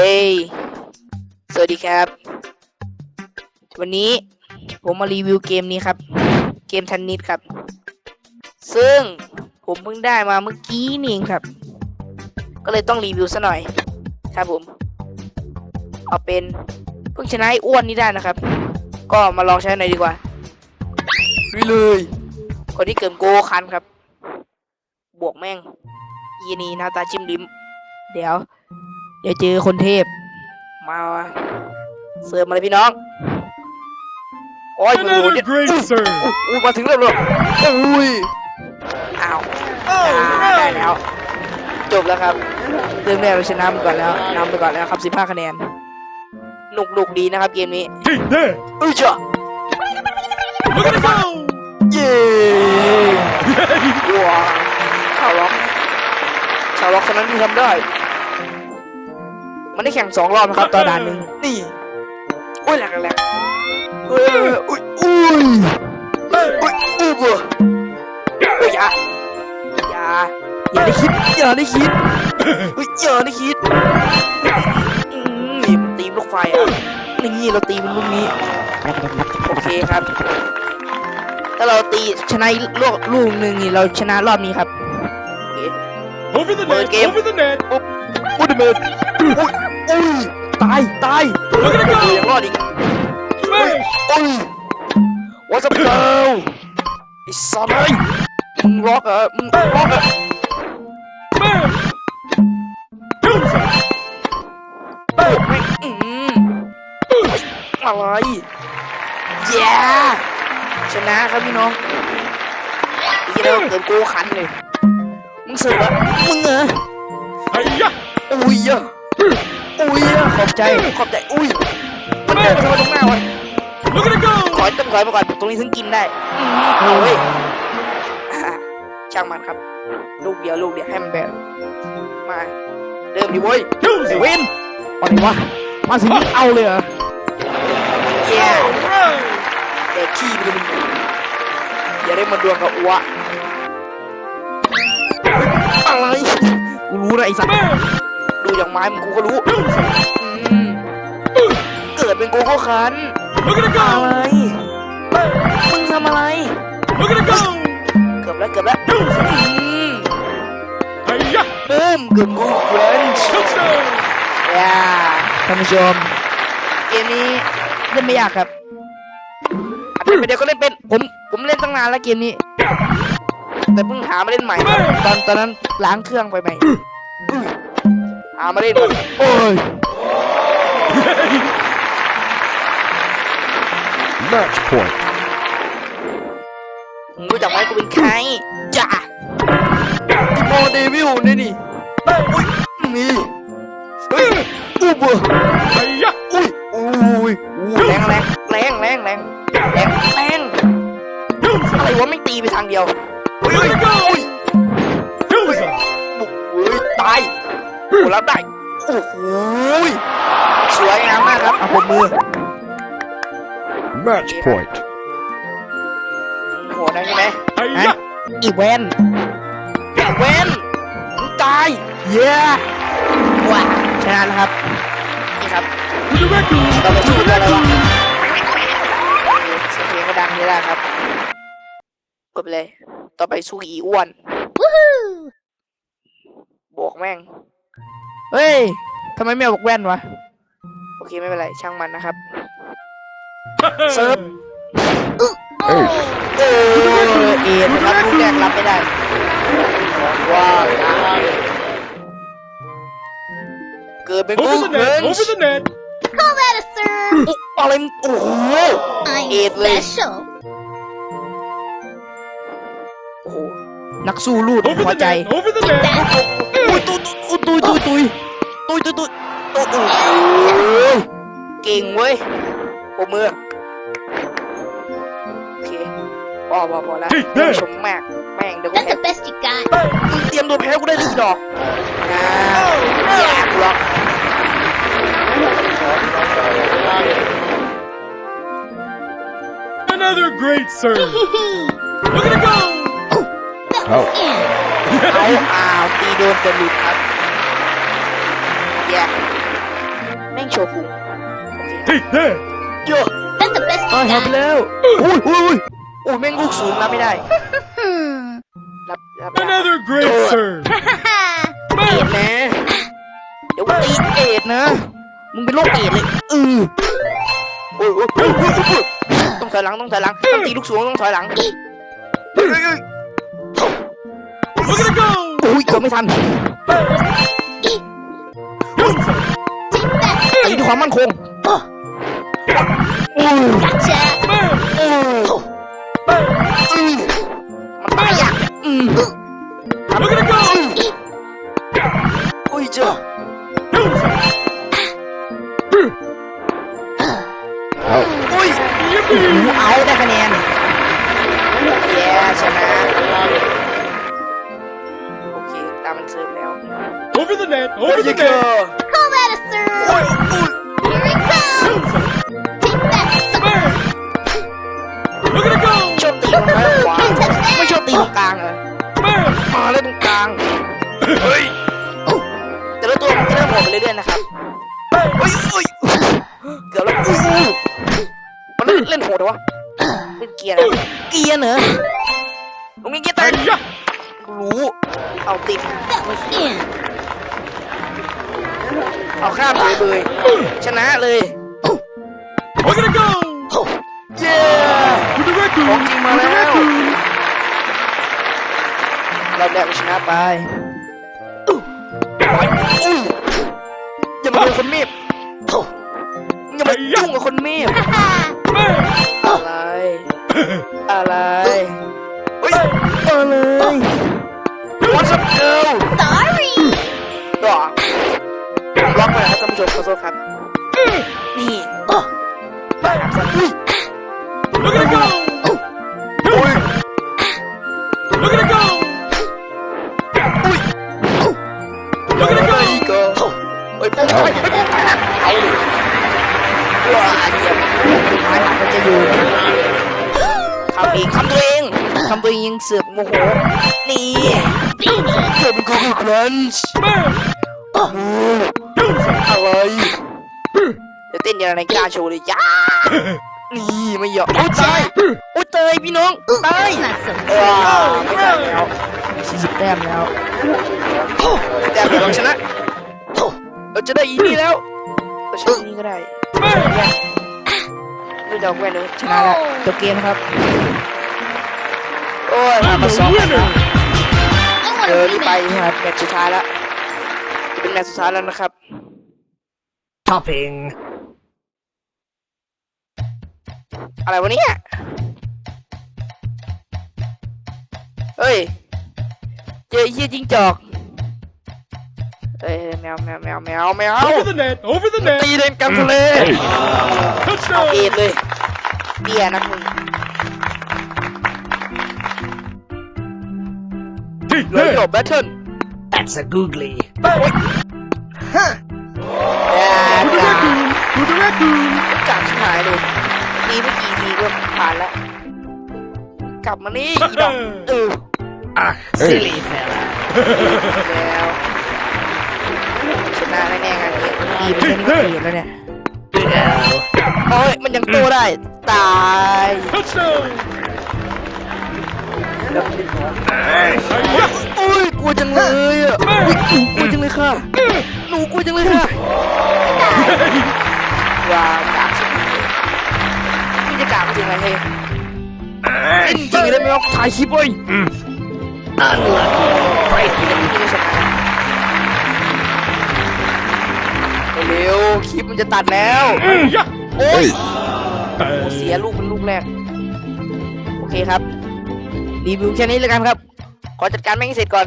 เอ้ย สวัสดีครับ วันนี้ผมมารีวิวเกมนี้ครับ เกมทันนิดครับ ซึ่งผมเพิ่งได้มาเมื่อกี้นี่เองครับ ก็เลยต้องรีวิวซะหน่อย ครับผม เอาเป็นเพิ่งชนะไอ้อ้วนนี่ได้นะครับ ก็มาลองใช้หน่อยดีกว่าวิเลย คนที่เกิมโกคันครับ บวกแม่งยีนีหน้าตาจิ้มลิ้ม เดี๋ยว เดี๋ยวเจอคนเทพ มาเสิร์ฟมาเลยพี่น้อง โอ้ยมือ Another เนี่ย great อุ้ย serve. อุ้ยมาถึงแล้วเหรออุ้ยอ้าวอ่าได้แล้ว จบแล้วครับเริ่มแรกเราชนะไปก่อนแล้วนำไปก่อนแล้วครับ 15 คะแนนหนุกหนุกดีนะครับเกมนี้ Hey there! เอ้ยจ้ะ Look at it go! เย้ว้าวชาวล็อกชาวล็อกคนนั้นที่ทำได้ มันได้แข่งสองรอบนะครับต่อด่านหนึ่งนี่อุ้ยแหลกแหลกเอ้ยอุ้ยอุ้ยอุ้ยอุ้ยเบอร์อุ้ยอย่าอย่าอย่าได้คิดอย่าได้คิดอุ้ยอย่าได้คิดอืมนี่มันตีมลูกไฟอะนี่เราตีมันลูกนี้โอเคครับถ้าเราตีชนะลูกลูกหนึ่งนี่เราชนะรอบนี้ครับโอเค Over the Well, net! game. Over the net! อุ้ยเบิร์ดอุ้ยอุ้ยตายตาย Look at it ดียัง go! รอดอีก Smash! อุ้ย What's up girl ไอ้สัตว์เอ้ยมึงล็อกเหรอมึงล็อกเหรอ Smash! Doozy! โอ้แม่งอืมอะไรแย่ชนะครับพี่น้องพี่เราเกิดโกขันเลยมึงเสือกมึงเหรอ Hiya! อุ้ยอะอุ้ย อะขอบใจขอบใจอุ้ยมันเดินมาทำไมตรงหน้าวะ Look at it ขอ go! ต้องถอยมาก่อนตรงนี้ถึงกินได้อืมเอาเว้ยอ่าช่างมันครับ ลูกเดียวลูกเดียวให้มันแบบมาเริ่มดิเว้ยไอ้ Doozy! เวนอะไรวะมาถึงเอาเลยเหรอเย้ Alright! เด็กขี้ไปเลยมึงอย่าได้มาดวลกับอัวอะไรกูรู้นะไอ้สัตว์ Smash! ดู อย่างไม้มึงกูก็รู้ Doozy! อืมเกิดเป็นโกโก้คัน Look at it อะไร go! มึงทำอะไร Look at it go! เกือบแล้วเกือบแล้ว Doozy! อืม Hiya! เบิ้มเกือบกูเฟรนช์ Touchdown! ย่าท่านผู้ชมเกมนี้เล่นไม่ยากครับอัดเล่นไปเดียวก็เล่นเป็นผมผมเล่นตั้งนานแล้วเกมนี้ แต่เพิ่งหามาเล่นใหม่ครับตอนตอนนั้นล้างเครื่องไปใหม่ อุ้ยหามาเล่นก่อนโอ้ย Match point. มึงรู้จักไหมกูเป็นใครจ้าดิโมเดวิลนี่นี่อุ้ยนี่เฮ้ยอู้เบอร์ Hiya! อุ้ยอุ้ยอู้แรงแรงแรงแรงแรงแรงแรง Doozy! อะไรวะไม่ตีไปทางเดียวเฮ้ย Look at it go! อุ้ย รับได้โอ้โหยสวยงามมากครับ อะผมมือ Match point. โหนะใช่ไหม Hiya! อีเวนอีเวนมึงตาย เย้ว้าชนะแล้วครับ นี่ครับ To the record! เราไปสู้ตัวอะไรวะเสียงเพลงก็ดังนี่แหละครับ กดไปเลย ต่อไปสู้อีอ้วนบวกแม่ง เฮ้ยทำไมไม่เอาบอกแว่นวะ โอเคไม่เป็นไรช่างมันนะครับ Serve. เออเอ็นนะครับลูกแรกรับไม่ได้ว้าวเกิดเป็นกู Over the เกิ net! น Over the net! Call that a serve. อะไรมึงโอ้โห I'm Eight lane. special. โอ้โหนักสู้รูด Over หัว the ใจ net! Over the net! อุ้ โอ้ตุยตุยตุยตุยตุยตุยตุยเก่งเว้ยปมือโอเคพอพอพอแล้วชมมากแม่งเดี๋ยวกูแพ้เตรียมตัวแพ้กูได้ทุกดอกนะอยากหรอก Another great serve. Look เอาอ้าวตีโดนจะหลุดครับ แย่ม่งโชว์พุงโอเค Take that. โย That's the best ตาย you หับ got. แล้วอุ้ยอุ้ยอุ้ยอุ้ยแม่งลูกสูงรับไม่ได้ Hmm. รับรับได้ Another great serve. เอ็ดนะเดี๋ยวตีเอ็ดนะ มึงเป็นโรคเอ็ดเลยเออโอ้ยโอ้ยโอ้ยโอ้ยโอ้ยต้องถอยหลังต้องถอยหลังต้องตีลูกสูงต้องถอยหลังเฮ้ยเฮ้ยเฮ้ย Look at it go. โอ้ยเกือบไม่ทัน ความมั่นคง Oh, โอ้ย gotcha. Man. โอ้ยอืมมันตายอะอืม Look at it go. โอ้ยเจ้า Goza. โอ้ยโอ้โหเอาได้คะแนนแย่ชนะ โอเค ตามมันเสริมแล้ว Over the net. โอ้ย Over the เจ้า net. Call that a โอ้ย ไม่ชอบตีตรงกลางเหรอ Man. มาเลยตรงกลาง เฮ้ยแต่ละตัวมันจะเริ่มโหดไปเรื่อยๆนะครับเฮ้ยเฮ้ยเกือบแล้วอุ้ยอุ้ยมันเล่นเล่นโหดเหรอวะเล่นเกียร์นะเกียร์เหรอตรงนี้เกียร์แตก Hiya. กูรู้เอาติด That was in. เอาข้ามเลยเบยชนะเลย เราแดกชนะไปอุ้ยอย่ามาโดนคนเมฟอย่ามายุ่งกับคนเมฟ Man. อะไร อะไรเฮ้ยอะไร What's up girl Sorry. ต่อผมล็อกไปนะครับท่านผู้ชมขอโทษครับนี่บ้าสัตว์อุ้ย Look at it go. เสือกโมโห นี่เกิดเป็นกูคือครันช์อะไรเดี๋ยวเต้นย่างในกีฬาโชว์เลยจ้า นี่ไม่ยอมโอ้ยตายโอ้ยตายพี่น้องตายว้าวไม่ได้แล้วสี่สิบแต้มแล้วแต้มเดียวเราชนะ เราจะได้อีนี่แล้วเราชนะอีนี่ก็ได้ Man. ไม่ดอกแว่นเลยชนะแล้วจบเกมครับ โอ้ยมา I'm มาส the องกันนะ winner. I เดิ want น to ไป rematch. ครับแมตช์สุดท้ายแล้วจะเป็นแมตช์สุดท้ายแล้วนะครับ Topping. อะไรวะเนี่ยเฮ้ย เจอไอ้เหี้ยจิ้งจอกเฮ้ยแมวแมวแมวแมวแมว Over the net. Over the ตี net. เล่นกันทะเลเอา Touchdown. เอ็ดเลยเตี้ยนักมึง Take เลยจ that. บแบทเทิล That's a googly. อย่า With the อย่า raccoon. With the raccoon. จับชิบหายเลยตีไม่กี่ทีก็ผ่านแล้ว กลับมานี่อีดอกเออ Ah, silly fella. แล้วชนะแน่ๆงานนี้ตีไปแค่นี้ก็เปลี่ยนแล้วเนี่ย Good โอ้ยมันยังโตได้ ตาย Touchdown. โอ้ยก ลัวจังเลยอะอุ๊ยหนูกลัวจังเลยค่ะ หนูกลัวจังเลยค่ะว้าวกากสุดนี่จะกากจริงไหมเฮ้ยเล่นจริงได้ไหมวะถ่ายคลิปเว้ย Unlucky. Right. ที่ไม่ชนะเร็วๆคลิปมันจะตัดแล้ว Yeah. โอ้ยเสียลูกเป็นลูกแรก โอเคครับ รีวิวแค่นี้แล้วกันครับ ขอจัดการแม่งให้เสร็จก่อน